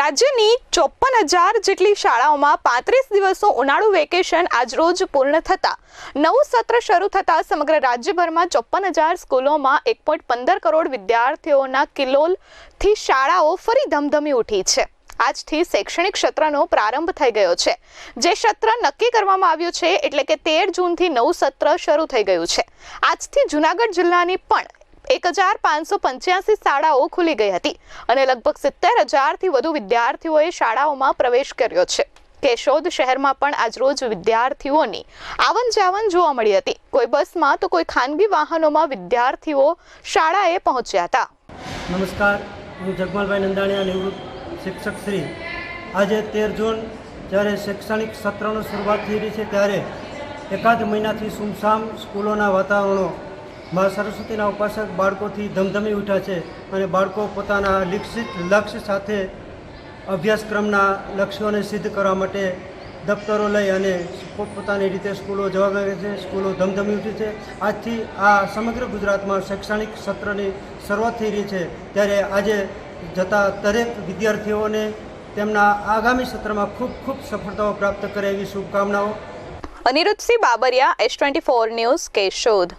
રાજ્યની ચોપન હજાર જેટલી શાળાઓમાં પાંત્રીસ દિવસનું ઉનાળુ વેકેશન આજરોજ પૂર્ણ થતા. નવું સત્ર શરૂ થતાં સમગ્ર રાજ્યભરમાં ચોપન હજાર સ્કૂલોમાં એક પોઈન્ટ પંદર કરોડ વિદ્યાર્થીઓના કિલોલથી શાળાઓ ફરી ધમધમી ઉઠી છે. આજથી શૈક્ષણિક સત્રનો પ્રારંભ થઈ ગયો છે. જે સત્ર નક્કી કરવામાં આવ્યું છે, એટલે કે તેર જૂનથી નવું સત્ર શરૂ થઈ ગયું છે. આજથી જુનાગઢ જિલ્લાની પણ એક હજાર પાંચસો પંચ્યાસી શાળાઓ ખુલી ગઈ હતી અને લગભગ સિત્તેર હજારથી વધુ વિદ્યાર્થીઓએ શાળાઓમાં પ્રવેશ કર્યો છે. કેશોદ શહેરમાં પણ આજરોજ વિદ્યાર્થીઓની આવન જાવન જોવા મળી હતી. કોઈ બસમાં તો કોઈ ખાનગી વાહનોમાં વિદ્યાર્થીઓ શાળાએ પહોંચ્યા હતા. નમસ્કાર, હું જગમાલભાઈ નંદાણીયા, નિવૃત્ત શિક્ષક શ્રી. આજે તેર જૂન, જ્યારે શૈક્ષણિક સત્રનો શરૂઆત થઈ રહી છે, ત્યારે એકાદ મહિનાથી સુમસામ સ્કૂલોના વાતાવરણો મા સરસ્વતીના ઉપાસક બાળકોથી ધમધમી ઉઠ્યા છે અને બાળકો પોતાના વિકસિત લક્ષ્ય સાથે અભ્યાસક્રમના લક્ષ્યોને સિદ્ધ કરવા માટે દફતરો લઈ અને પોતાની રીતે સ્કૂલો જવા લાગે છે. સ્કૂલો ધમધમી ઉઠી છે. આજથી આ સમગ્ર ગુજરાતમાં શૈક્ષણિક સત્રની શરૂઆત થઈ રહી છે. ત્યારે આજે જતા દરેક વિદ્યાર્થીઓને તેમના આગામી સત્રમાં ખૂબ ખૂબ સફળતાઓ પ્રાપ્ત કરે એવી શુભકામનાઓ. Anirudhsinh Babariya, S twenty four news, Keshod.